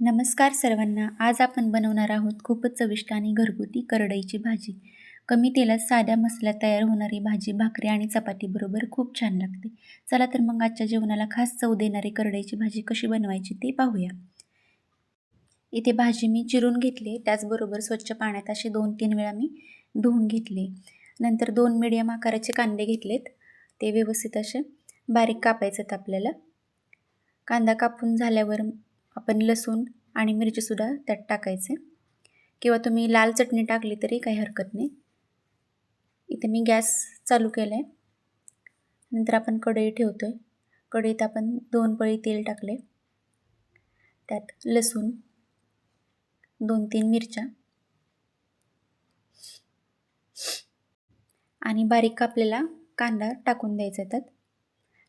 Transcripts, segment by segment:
नमस्कार सर्वांना. आज आपण बनवणार आहोत खूपच चविष्ट आणि घरगुती करडईची भाजी. कमी तेलात साध्या मसाल्यात तयार होणारी भाजी भाकरी आणि चपातीबरोबर खूप छान लागते. चला तर मग आजच्या जेवणाला खास चव देणारी करडईची भाजी कशी बनवायची ते पाहूया. इथे भाजी मी चिरून घेतली. त्याचबरोबर स्वच्छ पाण्यात असे दोन तीन वेळा मी धुवून घेतले. नंतर दोन मिडियम आकाराचे कांदे घेतलेत. ते व्यवस्थित असे बारीक कापायचेत आपल्याला. कांदा कापून झाल्यावर आपण लसूण आणि मिरचीसुद्धा त्यात टाकायचे. किंवा तुम्ही लाल चटणी टाकली तरी काही हरकत नाही. इथे मी गॅस चालू केला आहे नंतर आपण कढई ठेवतो आहे कढईत आपण दोन पळी तेल टाकले. त्यात लसूण दोन तीन मिरच्या. आणि बारीक कापलेला कांदा टाकून द्यायचा त्यात.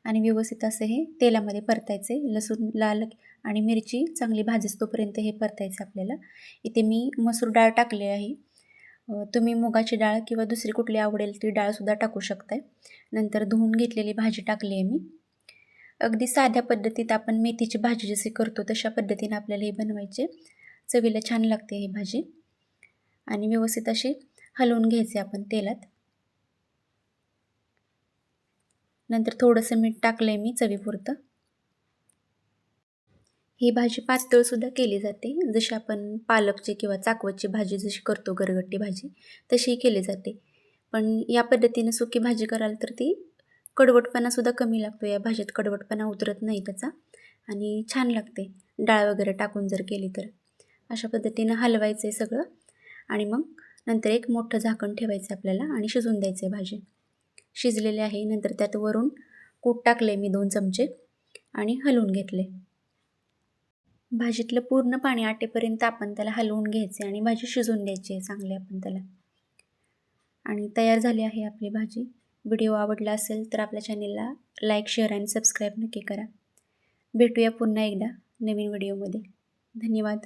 आणि व्यवस्थित असे हे तेलामध्ये परतायचे. लसूण लाल आणि मिरची चांगली भाजस्तोपर्यंत हे परतायचं आपल्याला. इथे मी मसूर डाळ टाकली आहे. तुम्ही मुगाची डाळ किंवा दुसरी कुठली आवडेल ती डाळसुद्धा टाकू शकताय. नंतर धुवून घेतलेली भाजी टाकली आहे मी. अगदी साध्या पद्धतीत आपण मेथीची भाजी जशी करतो तशा पद्धतीने आपल्याला हे बनवायचे. चवीला छान लागते ही भाजी. आणि व्यवस्थित अशी हलवून घ्यायचे आपण तेलात. नंतर थोडंसं मीठ टाकलं आहे मी चवीपुरतं. ही भाजी पातळसुद्धा केली जाते. जशी आपण पालकची किंवा चाकवतची भाजी जशी करतो गरगट्टी भाजी तशीही केली जाते. पण या पद्धतीने सुकी भाजी कराल तर ती कडवटपणासुद्धा कमी लागतो. या भाजीत कडवटपणा उतरत नाही त्याचा आणि छान लागते. डाळ वगैरे टाकून जर केली तर. अशा पद्धतीनं हलवायचं आहे सगळं आणि मग नंतर एक मोठं झाकण ठेवायचं आपल्याला आणि शिजून द्यायचं आहे भाजी. शिजलेले आहे. नंतर त्यात वरून कूट टाकले मी दोन चमचे आणि हलवून घेतले. भाजीतलं पूर्ण पाणी आटेपर्यंत आपण त्याला हलवून घ्यायचे आणि भाजी शिजवून द्यायची आहे चांगली आपण त्याला. आणि तयार झाली आहे आपली भाजी. व्हिडिओ आवडला असेल तर आपल्या चॅनेलला लाईक शेअर आणि सबस्क्राईब नक्की करा. भेटूया पुन्हा एकदा नवीन व्हिडिओमध्ये. धन्यवाद.